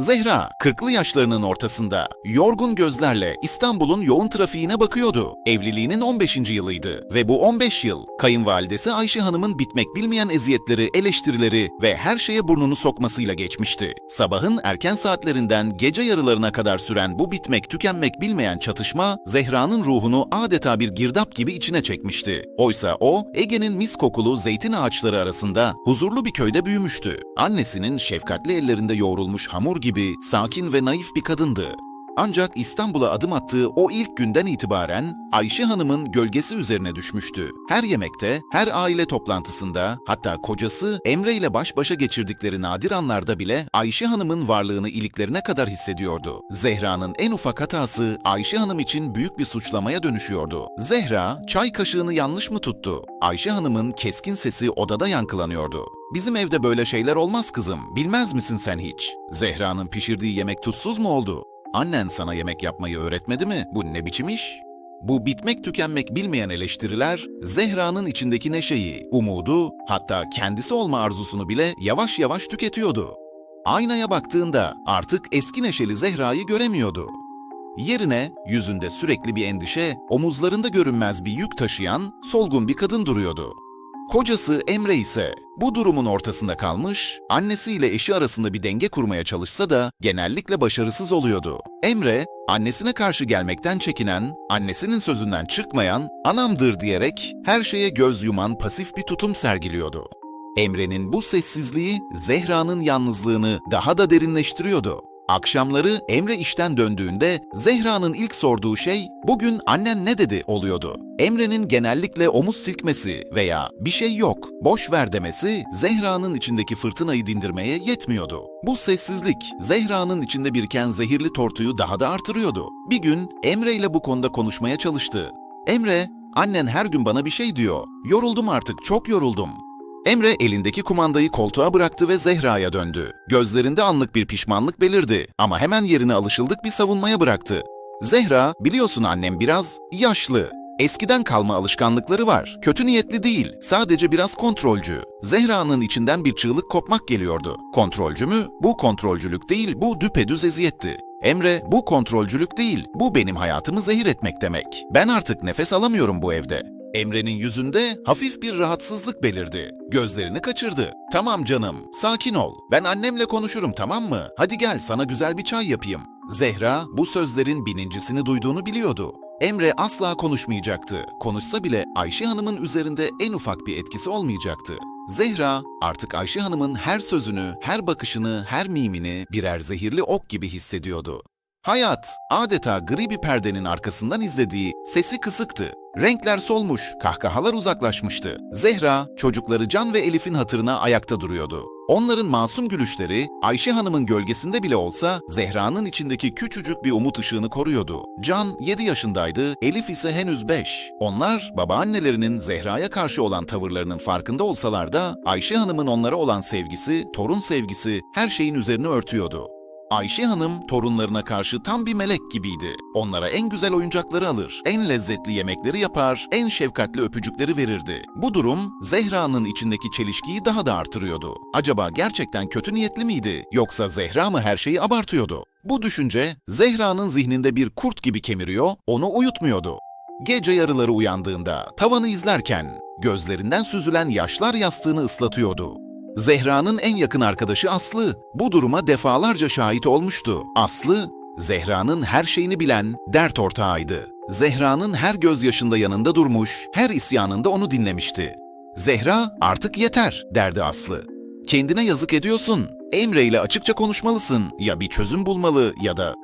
Zehra, 40'lı yaşlarının ortasında, yorgun gözlerle İstanbul'un yoğun trafiğine bakıyordu. Evliliğinin 15. yılıydı ve bu 15 yıl, kayınvalidesi Ayşe Hanım'ın bitmek bilmeyen eziyetleri, eleştirileri ve her şeye burnunu sokmasıyla geçmişti. Sabahın erken saatlerinden gece yarılarına kadar süren bu bitmek tükenmek bilmeyen çatışma, Zehra'nın ruhunu adeta bir girdap gibi içine çekmişti. Oysa o, Ege'nin mis kokulu zeytin ağaçları arasında huzurlu bir köyde büyümüştü. Annesinin şefkatli ellerinde yoğrulmuş hamur gibi sakin ve naif bir kadındı. Ancak İstanbul'a adım attığı o ilk günden itibaren Ayşe Hanım'ın gölgesi üzerine düşmüştü. Her yemekte, her aile toplantısında, hatta kocası Emre ile baş başa geçirdikleri nadir anlarda bile Ayşe Hanım'ın varlığını iliklerine kadar hissediyordu. Zehra'nın en ufak hatası Ayşe Hanım için büyük bir suçlamaya dönüşüyordu. Zehra, çay kaşığını yanlış mı tuttu? Ayşe Hanım'ın keskin sesi odada yankılanıyordu. Bizim evde böyle şeyler olmaz kızım, bilmez misin sen hiç? Zehra'nın pişirdiği yemek tuzsuz mu oldu? Annen sana yemek yapmayı öğretmedi mi? Bu ne biçim iş? Bu bitmek tükenmek bilmeyen eleştiriler, Zehra'nın içindeki neşeyi, umudu, hatta kendisi olma arzusunu bile yavaş yavaş tüketiyordu. Aynaya baktığında artık eski neşeli Zehra'yı göremiyordu. Yerine yüzünde sürekli bir endişe, omuzlarında görünmez bir yük taşıyan solgun bir kadın duruyordu. Kocası Emre ise bu durumun ortasında kalmış, annesiyle eşi arasında bir denge kurmaya çalışsa da genellikle başarısız oluyordu. Emre, annesine karşı gelmekten çekinen, annesinin sözünden çıkmayan, anamdır diyerek her şeye göz yuman pasif bir tutum sergiliyordu. Emre'nin bu sessizliği Zehra'nın yalnızlığını daha da derinleştiriyordu. Akşamları Emre işten döndüğünde Zehra'nın ilk sorduğu şey bugün annen ne dedi oluyordu. Emre'nin genellikle omuz silkmesi veya bir şey yok, boş ver demesi Zehra'nın içindeki fırtınayı dindirmeye yetmiyordu. Bu sessizlik Zehra'nın içinde biriken zehirli tortuyu daha da artırıyordu. Bir gün Emre ile bu konuda konuşmaya çalıştı. Emre, annen her gün bana bir şey diyor. Yoruldum artık, çok yoruldum. Emre elindeki kumandayı koltuğa bıraktı ve Zehra'ya döndü. Gözlerinde anlık bir pişmanlık belirdi ama hemen yerine alışıldık bir savunmaya bıraktı. Zehra, biliyorsun annem biraz yaşlı. Eskiden kalma alışkanlıkları var. Kötü niyetli değil, sadece biraz kontrolcü. Zehra'nın içinden bir çığlık kopmak geliyordu. Kontrolcü mü? Bu kontrolcülük değil, bu düpedüz eziyetti. Emre, bu kontrolcülük değil, bu benim hayatımı zehir etmek demek. Ben artık nefes alamıyorum bu evde. Emre'nin yüzünde hafif bir rahatsızlık belirdi. Gözlerini kaçırdı. Tamam canım, sakin ol. Ben annemle konuşurum tamam mı? Hadi gel sana güzel bir çay yapayım. Zehra bu sözlerin binincisini duyduğunu biliyordu. Emre asla konuşmayacaktı. Konuşsa bile Ayşe Hanım'ın üzerinde en ufak bir etkisi olmayacaktı. Zehra artık Ayşe Hanım'ın her sözünü, her bakışını, her mimini birer zehirli ok gibi hissediyordu. Hayat adeta gri bir perdenin arkasından izlediği sesi kısıktı. Renkler solmuş, kahkahalar uzaklaşmıştı. Zehra, çocukları Can ve Elif'in hatırına ayakta duruyordu. Onların masum gülüşleri, Ayşe Hanım'ın gölgesinde bile olsa Zehra'nın içindeki küçücük bir umut ışığını koruyordu. Can 7 yaşındaydı, Elif ise henüz 5. Onlar babaannelerinin Zehra'ya karşı olan tavırlarının farkında olsalar da Ayşe Hanım'ın onlara olan sevgisi, torun sevgisi her şeyin üzerini örtüyordu. Ayşe Hanım torunlarına karşı tam bir melek gibiydi. Onlara en güzel oyuncakları alır, en lezzetli yemekleri yapar, en şefkatli öpücükleri verirdi. Bu durum Zehra'nın içindeki çelişkiyi daha da artırıyordu. Acaba gerçekten kötü niyetli miydi yoksa Zehra mı her şeyi abartıyordu? Bu düşünce Zehra'nın zihninde bir kurt gibi kemiriyor, onu uyutmuyordu. Gece yarıları uyandığında tavanı izlerken gözlerinden süzülen yaşlar yastığını ıslatıyordu. Zehra'nın en yakın arkadaşı Aslı bu duruma defalarca şahit olmuştu. Aslı, Zehra'nın her şeyini bilen dert ortağıydı. Zehra'nın her gözyaşında yanında durmuş, her isyanında onu dinlemişti. Zehra artık yeter derdi Aslı. Kendine yazık ediyorsun. Emre ile açıkça konuşmalısın. Ya bir çözüm bulmalı ya da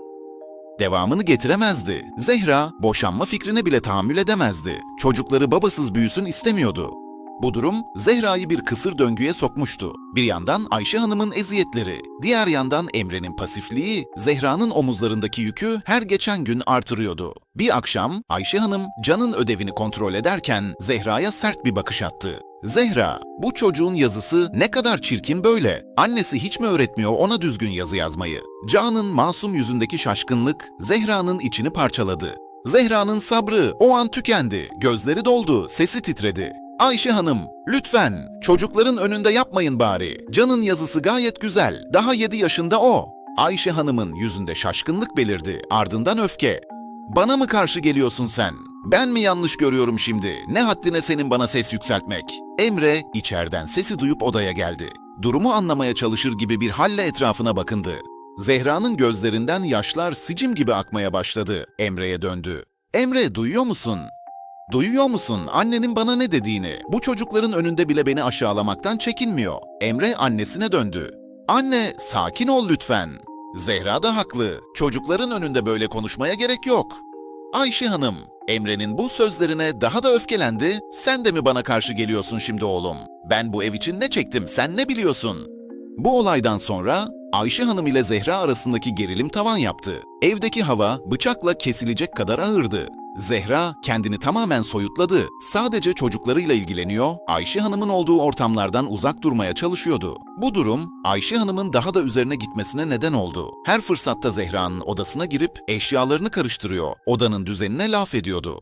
devamını getiremezdi. Zehra boşanma fikrine bile tahammül edemezdi. Çocukları babasız büyüsün istemiyordu. Bu durum Zehra'yı bir kısır döngüye sokmuştu. Bir yandan Ayşe Hanım'ın eziyetleri, diğer yandan Emre'nin pasifliği, Zehra'nın omuzlarındaki yükü her geçen gün artırıyordu. Bir akşam Ayşe Hanım Can'ın ödevini kontrol ederken Zehra'ya sert bir bakış attı. Zehra, bu çocuğun yazısı ne kadar çirkin böyle. Annesi hiç mi öğretmiyor ona düzgün yazı yazmayı? Can'ın masum yüzündeki şaşkınlık Zehra'nın içini parçaladı. Zehra'nın sabrı o an tükendi, gözleri doldu, sesi titredi. Ayşe Hanım, lütfen çocukların önünde yapmayın bari. Can'ın yazısı gayet güzel. Daha 7 yaşında o. Ayşe Hanım'ın yüzünde şaşkınlık belirdi, ardından öfke. Bana mı karşı geliyorsun sen? Ben mi yanlış görüyorum şimdi? Ne haddine senin bana ses yükseltmek? Emre içeriden sesi duyup odaya geldi. Durumu anlamaya çalışır gibi bir halle etrafına bakındı. Zehra'nın gözlerinden yaşlar sicim gibi akmaya başladı. Emre'ye döndü. Emre duyuyor musun? Duyuyor musun annenin bana ne dediğini? Bu çocukların önünde bile beni aşağılamaktan çekinmiyor. Emre annesine döndü. Anne sakin ol lütfen. Zehra da haklı. Çocukların önünde böyle konuşmaya gerek yok. Ayşe Hanım, Emre'nin bu sözlerine daha da öfkelendi. Sen de mi bana karşı geliyorsun şimdi oğlum? Ben bu ev için ne çektim sen ne biliyorsun? Bu olaydan sonra Ayşe Hanım ile Zehra arasındaki gerilim tavan yaptı. Evdeki hava bıçakla kesilecek kadar ağırdı. Zehra kendini tamamen soyutladı. Sadece çocuklarıyla ilgileniyor, Ayşe Hanım'ın olduğu ortamlardan uzak durmaya çalışıyordu. Bu durum Ayşe Hanım'ın daha da üzerine gitmesine neden oldu. Her fırsatta Zehra'nın odasına girip eşyalarını karıştırıyor, odanın düzenine laf ediyordu.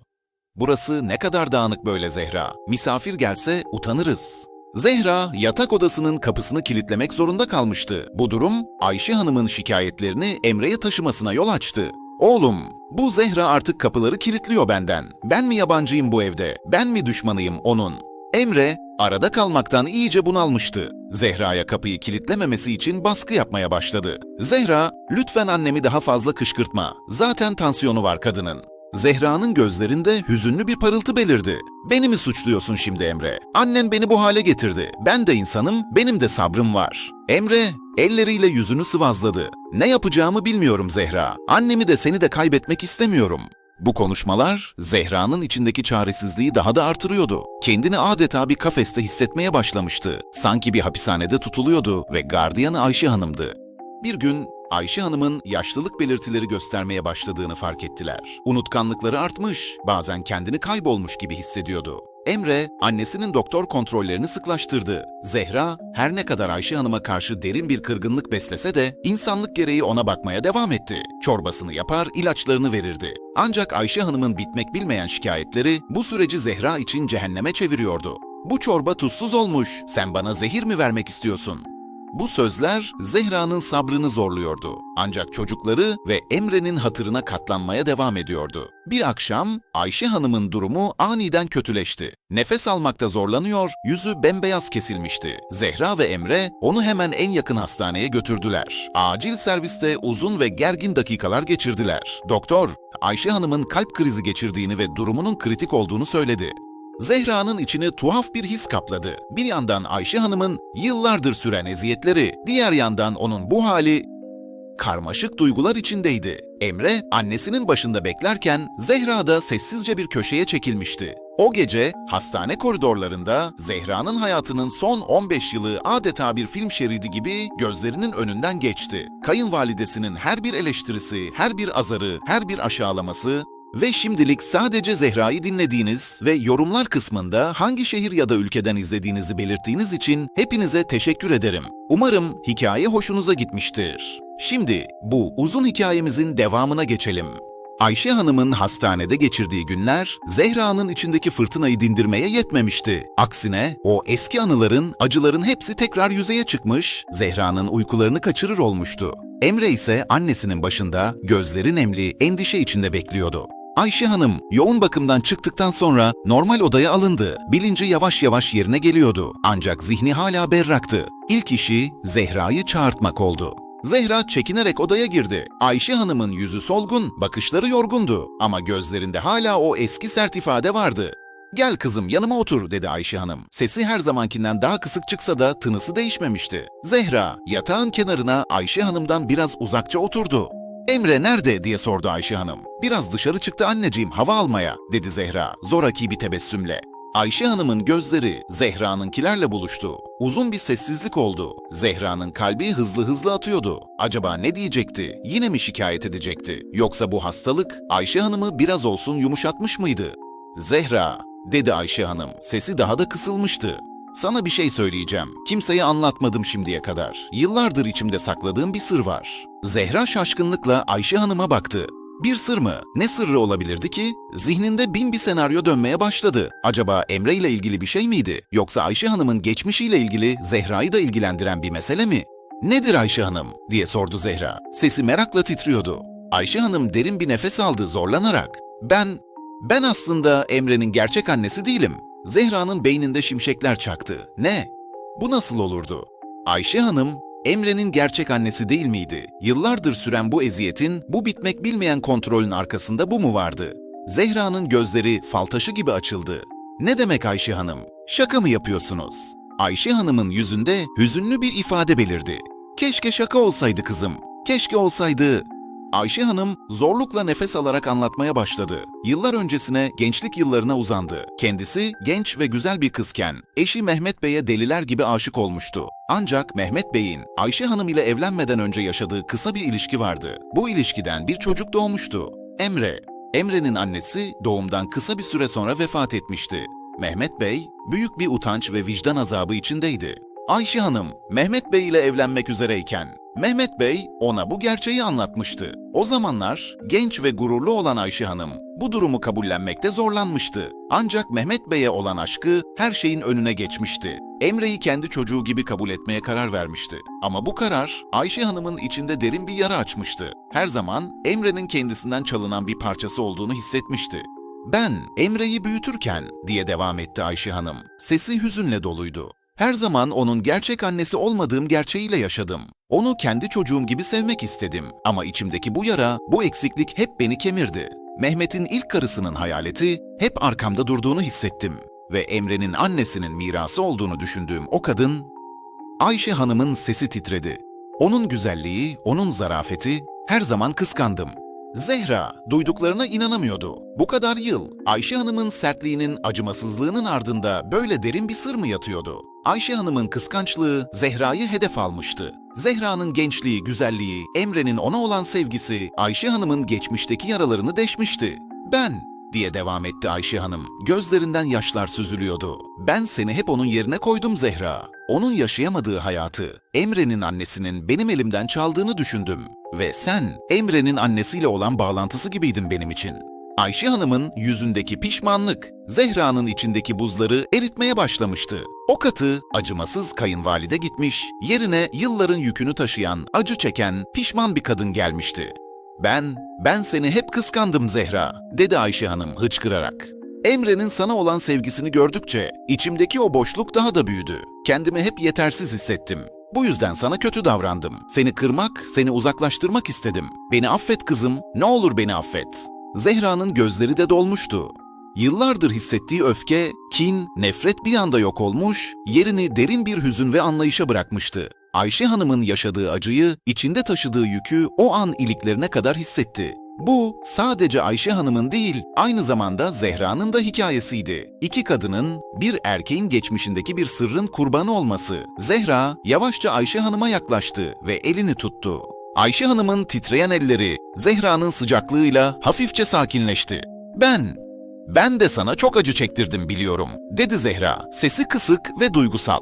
Burası ne kadar dağınık böyle Zehra. Misafir gelse utanırız. Zehra yatak odasının kapısını kilitlemek zorunda kalmıştı. Bu durum Ayşe Hanım'ın şikayetlerini Emre'ye taşımasına yol açtı. Oğlum, bu Zehra artık kapıları kilitliyor benden. Ben mi yabancıyım bu evde? Ben mi düşmanıyım onun? Emre arada kalmaktan iyice bunalmıştı. Zehra'ya kapıyı kilitlememesi için baskı yapmaya başladı. Zehra, lütfen annemi daha fazla kışkırtma. Zaten tansiyonu var kadının. Zehra'nın gözlerinde hüzünlü bir parıltı belirdi. Beni mi suçluyorsun şimdi Emre? Annen beni bu hale getirdi. Ben de insanım, benim de sabrım var. Emre elleriyle yüzünü sıvazladı. Ne yapacağımı bilmiyorum Zehra. Annemi de seni de kaybetmek istemiyorum. Bu konuşmalar Zehra'nın içindeki çaresizliği daha da artırıyordu. Kendini adeta bir kafeste hissetmeye başlamıştı. Sanki bir hapishanede tutuluyordu ve gardiyanı Ayşe Hanım'dı. Bir gün Ayşe Hanım'ın yaşlılık belirtileri göstermeye başladığını fark ettiler. Unutkanlıkları artmış, bazen kendini kaybolmuş gibi hissediyordu. Emre, annesinin doktor kontrollerini sıklaştırdı. Zehra, her ne kadar Ayşe Hanım'a karşı derin bir kırgınlık beslese de insanlık gereği ona bakmaya devam etti. Çorbasını yapar, ilaçlarını verirdi. Ancak Ayşe Hanım'ın bitmek bilmeyen şikayetleri bu süreci Zehra için cehenneme çeviriyordu. Bu çorba tuzsuz olmuş, sen bana zehir mi vermek istiyorsun? Bu sözler Zehra'nın sabrını zorluyordu. Ancak çocukları ve Emre'nin hatırına katlanmaya devam ediyordu. Bir akşam Ayşe Hanım'ın durumu aniden kötüleşti. Nefes almakta zorlanıyor, yüzü bembeyaz kesilmişti. Zehra ve Emre onu hemen en yakın hastaneye götürdüler. Acil serviste uzun ve gergin dakikalar geçirdiler. Doktor, Ayşe Hanım'ın kalp krizi geçirdiğini ve durumunun kritik olduğunu söyledi. Zehra'nın içini tuhaf bir his kapladı. Bir yandan Ayşe Hanım'ın yıllardır süren eziyetleri, diğer yandan onun bu hali karmaşık duygular içindeydi. Emre annesinin başında beklerken Zehra da sessizce bir köşeye çekilmişti. O gece hastane koridorlarında Zehra'nın hayatının son 15 yılı adeta bir film şeridi gibi gözlerinin önünden geçti. Kayınvalidesinin her bir eleştirisi, her bir azarı, her bir aşağılaması ve şimdilik sadece Zehra'yı dinlediğiniz ve yorumlar kısmında hangi şehir ya da ülkeden izlediğinizi belirttiğiniz için hepinize teşekkür ederim. Umarım hikaye hoşunuza gitmiştir. Şimdi bu uzun hikayemizin devamına geçelim. Ayşe Hanım'ın hastanede geçirdiği günler Zehra'nın içindeki fırtınayı dindirmeye yetmemişti. Aksine o eski anıların, acıların hepsi tekrar yüzeye çıkmış, Zehra'nın uykularını kaçırır olmuştu. Emre ise annesinin başında gözleri nemli, endişe içinde bekliyordu. Ayşe Hanım yoğun bakımdan çıktıktan sonra normal odaya alındı. Bilinci yavaş yavaş yerine geliyordu. Ancak zihni hala berraktı. İlk işi Zehra'yı çağırtmak oldu. Zehra çekinerek odaya girdi. Ayşe Hanım'ın yüzü solgun, bakışları yorgundu ama gözlerinde hala o eski sert ifade vardı. Gel kızım yanıma otur dedi Ayşe Hanım. Sesi her zamankinden daha kısık çıksa da tınısı değişmemişti. Zehra yatağın kenarına Ayşe Hanım'dan biraz uzakça oturdu. Emre nerede diye sordu Ayşe Hanım. Biraz dışarı çıktı anneciğim hava almaya dedi Zehra zoraki bir tebessümle. Ayşe Hanım'ın gözleri Zehra'nınkilerle buluştu. Uzun bir sessizlik oldu. Zehra'nın kalbi hızlı hızlı atıyordu. Acaba ne diyecekti? Yine mi şikayet edecekti? Yoksa bu hastalık Ayşe Hanım'ı biraz olsun yumuşatmış mıydı? Zehra, dedi Ayşe Hanım. Sesi daha da kısılmıştı. Sana bir şey söyleyeceğim. Kimseye anlatmadım şimdiye kadar. Yıllardır içimde sakladığım bir sır var. Zehra şaşkınlıkla Ayşe Hanım'a baktı. Bir sır mı? Ne sırrı olabilirdi ki? Zihninde bin bir senaryo dönmeye başladı. Acaba Emre ile ilgili bir şey miydi? Yoksa Ayşe Hanım'ın geçmişiyle ilgili Zehra'yı da ilgilendiren bir mesele mi? Nedir Ayşe Hanım? diye sordu Zehra. Sesi merakla titriyordu. Ayşe Hanım derin bir nefes aldı zorlanarak. Ben, ben aslında Emre'nin gerçek annesi değilim. Zehra'nın beyninde şimşekler çaktı. Ne? Bu nasıl olurdu? Ayşe Hanım, Emre'nin gerçek annesi değil miydi? Yıllardır süren bu eziyetin, bu bitmek bilmeyen kontrolün arkasında bu mu vardı? Zehra'nın gözleri fal taşı gibi açıldı. Ne demek Ayşe Hanım? Şaka mı yapıyorsunuz? Ayşe Hanım'ın yüzünde hüzünlü bir ifade belirdi. Keşke şaka olsaydı kızım. Keşke olsaydı. Ayşe Hanım zorlukla nefes alarak anlatmaya başladı. Yıllar öncesine gençlik yıllarına uzandı. Kendisi genç ve güzel bir kızken eşi Mehmet Bey'e deliler gibi aşık olmuştu. Ancak Mehmet Bey'in Ayşe Hanım ile evlenmeden önce yaşadığı kısa bir ilişki vardı. Bu ilişkiden bir çocuk doğmuştu. Emre. Emre'nin annesi doğumdan kısa bir süre sonra vefat etmişti. Mehmet Bey büyük bir utanç ve vicdan azabı içindeydi. Ayşe Hanım, Mehmet Bey ile evlenmek üzereyken Mehmet Bey ona bu gerçeği anlatmıştı. O zamanlar genç ve gururlu olan Ayşe Hanım bu durumu kabullenmekte zorlanmıştı. Ancak Mehmet Bey'e olan aşkı her şeyin önüne geçmişti. Emre'yi kendi çocuğu gibi kabul etmeye karar vermişti. Ama bu karar Ayşe Hanım'ın içinde derin bir yara açmıştı. Her zaman Emre'nin kendisinden çalınan bir parçası olduğunu hissetmişti. Ben Emre'yi büyütürken diye devam etti Ayşe Hanım. Sesi hüzünle doluydu. Her zaman onun gerçek annesi olmadığım gerçeğiyle yaşadım. Onu kendi çocuğum gibi sevmek istedim. Ama içimdeki bu yara, bu eksiklik hep beni kemirdi. Mehmet'in ilk karısının hayaleti hep arkamda durduğunu hissettim. Ve Emre'nin annesinin mirası olduğunu düşündüğüm o kadın, Ayşe Hanım'ın sesi titredi. Onun güzelliği, onun zarafeti her zaman kıskandım. Zehra duyduklarına inanamıyordu. Bu kadar yıl Ayşe Hanım'ın sertliğinin, acımasızlığının ardında böyle derin bir sır mı yatıyordu? Ayşe Hanım'ın kıskançlığı Zehra'yı hedef almıştı. Zehra'nın gençliği, güzelliği, Emre'nin ona olan sevgisi Ayşe Hanım'ın geçmişteki yaralarını deşmişti. Ben diye devam etti Ayşe Hanım. Gözlerinden yaşlar süzülüyordu. Ben seni hep onun yerine koydum Zehra. Onun yaşayamadığı hayatı Emre'nin annesinin benim elimden çaldığını düşündüm. Ve sen Emre'nin annesiyle olan bağlantısı gibiydin benim için. Ayşe Hanım'ın yüzündeki pişmanlık, Zehra'nın içindeki buzları eritmeye başlamıştı. O katı, acımasız kayınvalide gitmiş, yerine yılların yükünü taşıyan, acı çeken, pişman bir kadın gelmişti. Ben, ben seni hep kıskandım Zehra, dedi Ayşe Hanım hıçkırarak. Emre'nin sana olan sevgisini gördükçe içimdeki o boşluk daha da büyüdü. Kendimi hep yetersiz hissettim. Bu yüzden sana kötü davrandım. Seni kırmak, seni uzaklaştırmak istedim. Beni affet kızım, ne olur beni affet. Zehra'nın gözleri de dolmuştu. Yıllardır hissettiği öfke, kin, nefret bir anda yok olmuş, yerini derin bir hüzün ve anlayışa bırakmıştı. Ayşe Hanım'ın yaşadığı acıyı, içinde taşıdığı yükü o an iliklerine kadar hissetti. Bu sadece Ayşe Hanım'ın değil, aynı zamanda Zehra'nın da hikayesiydi. İki kadının, bir erkeğin geçmişindeki bir sırrın kurbanı olması. Zehra yavaşça Ayşe Hanım'a yaklaştı ve elini tuttu. Ayşe Hanım'ın titreyen elleri Zehra'nın sıcaklığıyla hafifçe sakinleşti. Ben, ben de sana çok acı çektirdim biliyorum, dedi Zehra, sesi kısık ve duygusal.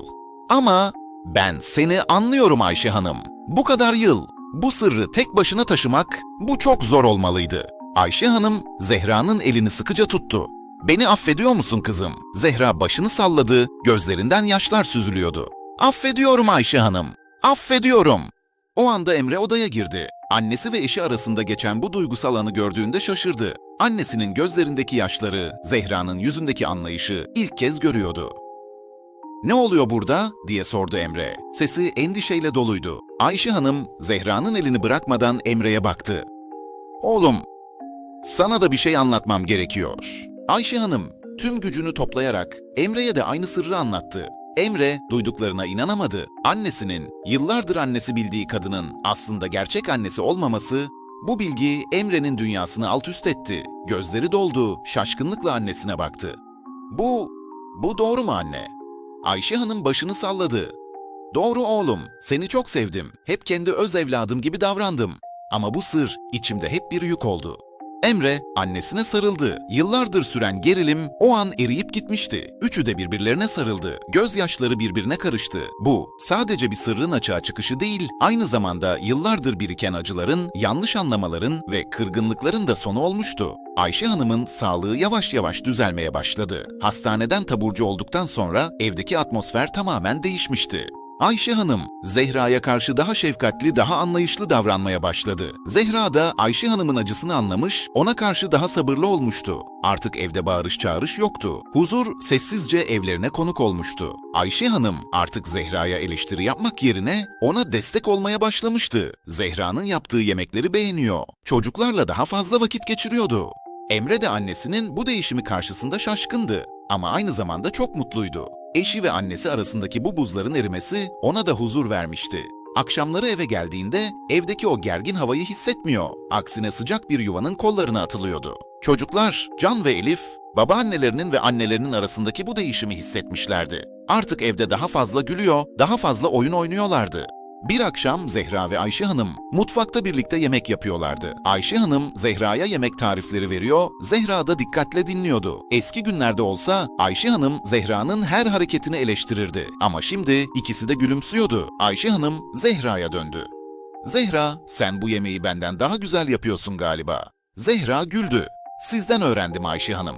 Ama ben seni anlıyorum Ayşe Hanım. Bu kadar yıl, bu sırrı tek başına taşımak, bu çok zor olmalıydı. Ayşe Hanım, Zehra'nın elini sıkıca tuttu. Beni affediyor musun kızım? Zehra başını salladı, gözlerinden yaşlar süzülüyordu. Affediyorum Ayşe Hanım, affediyorum. O anda Emre odaya girdi. Annesi ve eşi arasında geçen bu duygusal anı gördüğünde şaşırdı. Annesinin gözlerindeki yaşları, Zehra'nın yüzündeki anlayışı ilk kez görüyordu. Ne oluyor burada? diye sordu Emre. Sesi endişeyle doluydu. Ayşe Hanım Zehra'nın elini bırakmadan Emre'ye baktı. Oğlum, sana da bir şey anlatmam gerekiyor. Ayşe Hanım tüm gücünü toplayarak Emre'ye de aynı sırrı anlattı. Emre duyduklarına inanamadı. Annesinin yıllardır annesi bildiği kadının aslında gerçek annesi olmaması bu bilgi Emre'nin dünyasını alt üst etti. Gözleri doldu, şaşkınlıkla annesine baktı. Bu, bu doğru mu anne? Ayşe Hanım başını salladı. Doğru oğlum, seni çok sevdim. Hep kendi öz evladım gibi davrandım. Ama bu sır içimde hep bir yük oldu. Emre annesine sarıldı. Yıllardır süren gerilim o an eriyip gitmişti. Üçü de birbirlerine sarıldı. Gözyaşları birbirine karıştı. Bu sadece bir sırrın açığa çıkışı değil, aynı zamanda yıllardır biriken acıların, yanlış anlamaların ve kırgınlıkların da sonu olmuştu. Ayşe Hanım'ın sağlığı yavaş yavaş düzelmeye başladı. Hastaneden taburcu olduktan sonra evdeki atmosfer tamamen değişmişti. Ayşe Hanım, Zehra'ya karşı daha şefkatli, daha anlayışlı davranmaya başladı. Zehra da Ayşe Hanım'ın acısını anlamış, ona karşı daha sabırlı olmuştu. Artık evde bağırış çağırış yoktu. Huzur sessizce evlerine konuk olmuştu. Ayşe Hanım artık Zehra'ya eleştiri yapmak yerine ona destek olmaya başlamıştı. Zehra'nın yaptığı yemekleri beğeniyor. Çocuklarla daha fazla vakit geçiriyordu. Emre de annesinin bu değişimi karşısında şaşkındı ama aynı zamanda çok mutluydu. Eşi ve annesi arasındaki bu buzların erimesi ona da huzur vermişti. Akşamları eve geldiğinde evdeki o gergin havayı hissetmiyor. Aksine sıcak bir yuvanın kollarına atılıyordu. Çocuklar, Can ve Elif, babaannelerinin ve annelerinin arasındaki bu değişimi hissetmişlerdi. Artık evde daha fazla gülüyor, daha fazla oyun oynuyorlardı. Bir akşam Zehra ve Ayşe Hanım mutfakta birlikte yemek yapıyorlardı. Ayşe Hanım Zehra'ya yemek tarifleri veriyor, Zehra da dikkatle dinliyordu. Eski günlerde olsa Ayşe Hanım Zehra'nın her hareketini eleştirirdi. Ama şimdi ikisi de gülümsüyordu. Ayşe Hanım Zehra'ya döndü. Zehra, sen bu yemeği benden daha güzel yapıyorsun galiba. Zehra güldü. Sizden öğrendim Ayşe Hanım.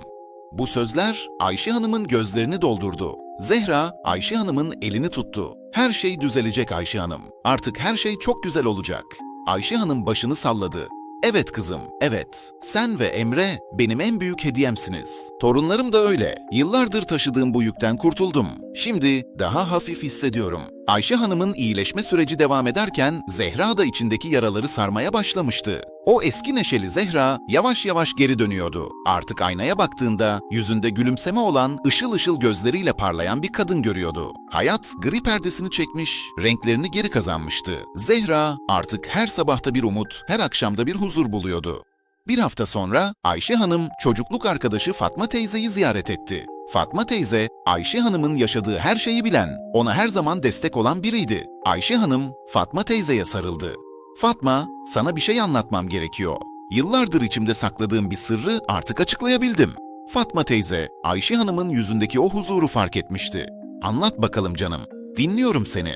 Bu sözler Ayşe Hanım'ın gözlerini doldurdu. Zehra, Ayşe Hanım'ın elini tuttu. Her şey düzelecek Ayşe Hanım. Artık her şey çok güzel olacak. Ayşe Hanım başını salladı. Evet kızım, evet. Sen ve Emre benim en büyük hediyemsiniz. Torunlarım da öyle. Yıllardır taşıdığım bu yükten kurtuldum. Şimdi daha hafif hissediyorum. Ayşe Hanım'ın iyileşme süreci devam ederken Zehra da içindeki yaraları sarmaya başlamıştı. O eski neşeli Zehra yavaş yavaş geri dönüyordu. Artık aynaya baktığında yüzünde gülümseme olan ışıl ışıl gözleriyle parlayan bir kadın görüyordu. Hayat gri perdesini çekmiş, renklerini geri kazanmıştı. Zehra artık her sabahta bir umut, her akşamda bir huzur buluyordu. Bir hafta sonra Ayşe Hanım çocukluk arkadaşı Fatma teyzeyi ziyaret etti. Fatma teyze, Ayşe Hanım'ın yaşadığı her şeyi bilen, ona her zaman destek olan biriydi. Ayşe Hanım, Fatma teyzeye sarıldı. Fatma, sana bir şey anlatmam gerekiyor. Yıllardır içimde sakladığım bir sırrı artık açıklayabildim. Fatma teyze, Ayşe Hanım'ın yüzündeki o huzuru fark etmişti. Anlat bakalım canım, dinliyorum seni.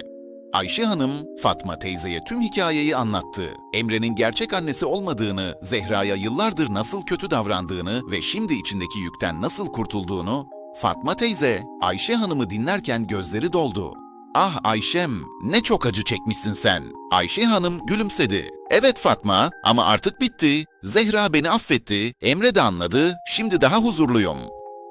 Ayşe Hanım, Fatma teyzeye tüm hikayeyi anlattı. Emre'nin gerçek annesi olmadığını, Zehra'ya yıllardır nasıl kötü davrandığını ve şimdi içindeki yükten nasıl kurtulduğunu, Fatma teyze, Ayşe Hanım'ı dinlerken gözleri doldu. Ah Ayşem, ne çok acı çekmişsin sen. Ayşe Hanım gülümsedi. Evet Fatma ama artık bitti. Zehra beni affetti, Emre de anladı, şimdi daha huzurluyum.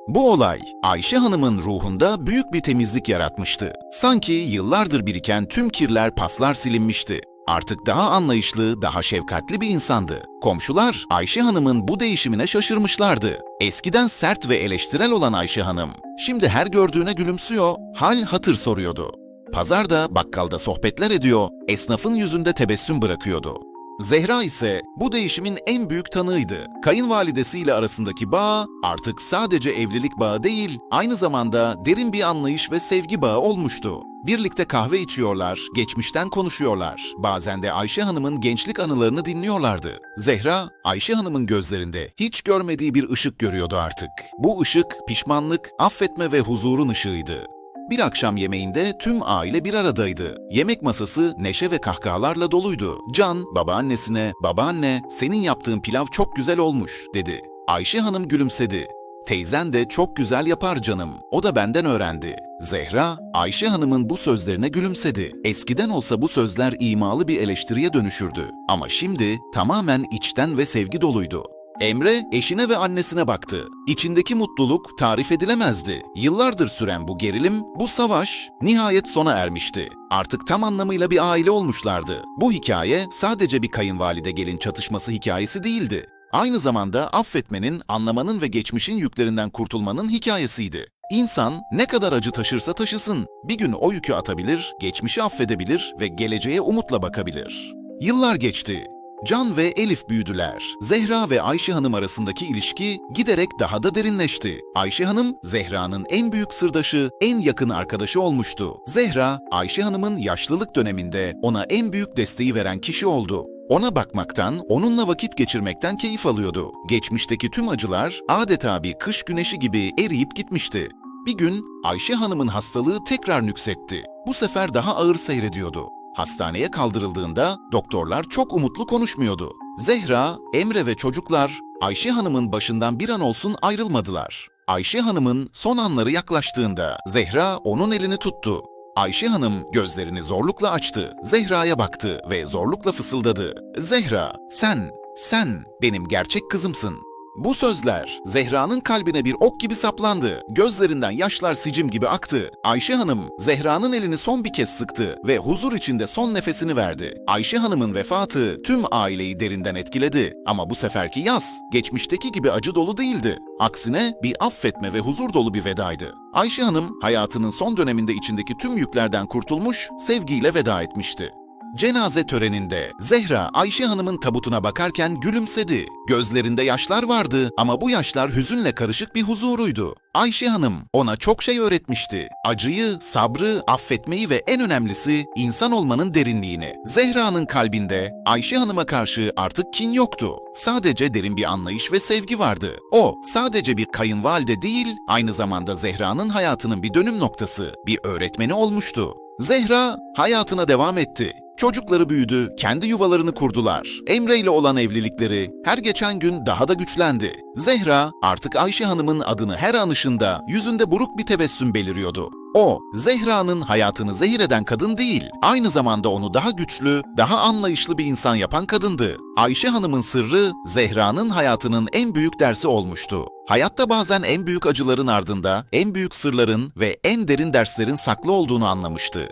Bu olay Ayşe Hanım'ın ruhunda büyük bir temizlik yaratmıştı. Sanki yıllardır biriken tüm kirler, paslar silinmişti. Artık daha anlayışlı, daha şefkatli bir insandı. Komşular Ayşe Hanım'ın bu değişimine şaşırmışlardı. Eskiden sert ve eleştirel olan Ayşe Hanım, şimdi her gördüğüne gülümsüyor, hal hatır soruyordu. Pazarda, bakkalda sohbetler ediyor, esnafın yüzünde tebessüm bırakıyordu. Zehra ise bu değişimin en büyük tanığıydı. Kayınvalidesiyle arasındaki bağ artık sadece evlilik bağı değil, aynı zamanda derin bir anlayış ve sevgi bağı olmuştu. Birlikte kahve içiyorlar, geçmişten konuşuyorlar. Bazen de Ayşe Hanım'ın gençlik anılarını dinliyorlardı. Zehra, Ayşe Hanım'ın gözlerinde hiç görmediği bir ışık görüyordu artık. Bu ışık pişmanlık, affetme ve huzurun ışığıydı. Bir akşam yemeğinde tüm aile bir aradaydı. Yemek masası neşe ve kahkahalarla doluydu. Can, babaannesine, babaanne senin yaptığın pilav çok güzel olmuş dedi. Ayşe Hanım gülümsedi. Teyzen de çok güzel yapar canım. O da benden öğrendi. Zehra, Ayşe Hanım'ın bu sözlerine gülümsedi. Eskiden olsa bu sözler imalı bir eleştiriye dönüşürdü. Ama şimdi tamamen içten ve sevgi doluydu. Emre eşine ve annesine baktı. İçindeki mutluluk tarif edilemezdi. Yıllardır süren bu gerilim, bu savaş nihayet sona ermişti. Artık tam anlamıyla bir aile olmuşlardı. Bu hikaye sadece bir kayınvalide gelin çatışması hikayesi değildi. Aynı zamanda affetmenin, anlamanın ve geçmişin yüklerinden kurtulmanın hikayesiydi. İnsan ne kadar acı taşırsa taşısın, bir gün o yükü atabilir, geçmişi affedebilir ve geleceğe umutla bakabilir. Yıllar geçti. Can ve Elif büyüdüler. Zehra ve Ayşe Hanım arasındaki ilişki giderek daha da derinleşti. Ayşe Hanım, Zehra'nın en büyük sırdaşı, en yakın arkadaşı olmuştu. Zehra, Ayşe Hanım'ın yaşlılık döneminde ona en büyük desteği veren kişi oldu. Ona bakmaktan, onunla vakit geçirmekten keyif alıyordu. Geçmişteki tüm acılar adeta bir kış güneşi gibi eriyip gitmişti. Bir gün Ayşe Hanım'ın hastalığı tekrar nüksetti. Bu sefer daha ağır seyrediyordu. Hastaneye kaldırıldığında doktorlar çok umutlu konuşmuyordu. Zehra, Emre ve çocuklar Ayşe Hanım'ın başından bir an olsun ayrılmadılar. Ayşe Hanım'ın son anları yaklaştığında Zehra onun elini tuttu. Ayşe Hanım gözlerini zorlukla açtı. Zehra'ya baktı ve zorlukla fısıldadı. Zehra, sen, sen benim gerçek kızımsın. Bu sözler Zehra'nın kalbine bir ok gibi saplandı. Gözlerinden yaşlar sicim gibi aktı. Ayşe Hanım Zehra'nın elini son bir kez sıktı ve huzur içinde son nefesini verdi. Ayşe Hanım'ın vefatı tüm aileyi derinden etkiledi. Ama bu seferki yaz geçmişteki gibi acı dolu değildi. Aksine bir affetme ve huzur dolu bir vedaydı. Ayşe Hanım hayatının son döneminde içindeki tüm yüklerden kurtulmuş, sevgiyle veda etmişti. Cenaze töreninde Zehra Ayşe Hanım'ın tabutuna bakarken gülümsedi. Gözlerinde yaşlar vardı ama bu yaşlar hüzünle karışık bir huzuruydu. Ayşe Hanım ona çok şey öğretmişti. Acıyı, sabrı, affetmeyi ve en önemlisi insan olmanın derinliğini. Zehra'nın kalbinde Ayşe Hanım'a karşı artık kin yoktu. Sadece derin bir anlayış ve sevgi vardı. O sadece bir kayınvalide değil, aynı zamanda Zehra'nın hayatının bir dönüm noktası, bir öğretmeni olmuştu. Zehra hayatına devam etti. Çocukları büyüdü, kendi yuvalarını kurdular. Emre ile olan evlilikleri her geçen gün daha da güçlendi. Zehra artık Ayşe Hanım'ın adını her anışında yüzünde buruk bir tebessüm beliriyordu. O, Zehra'nın hayatını zehir eden kadın değil, aynı zamanda onu daha güçlü, daha anlayışlı bir insan yapan kadındı. Ayşe Hanım'ın sırrı, Zehra'nın hayatının en büyük dersi olmuştu. Hayatta bazen en büyük acıların ardında en büyük sırların ve en derin derslerin saklı olduğunu anlamıştı.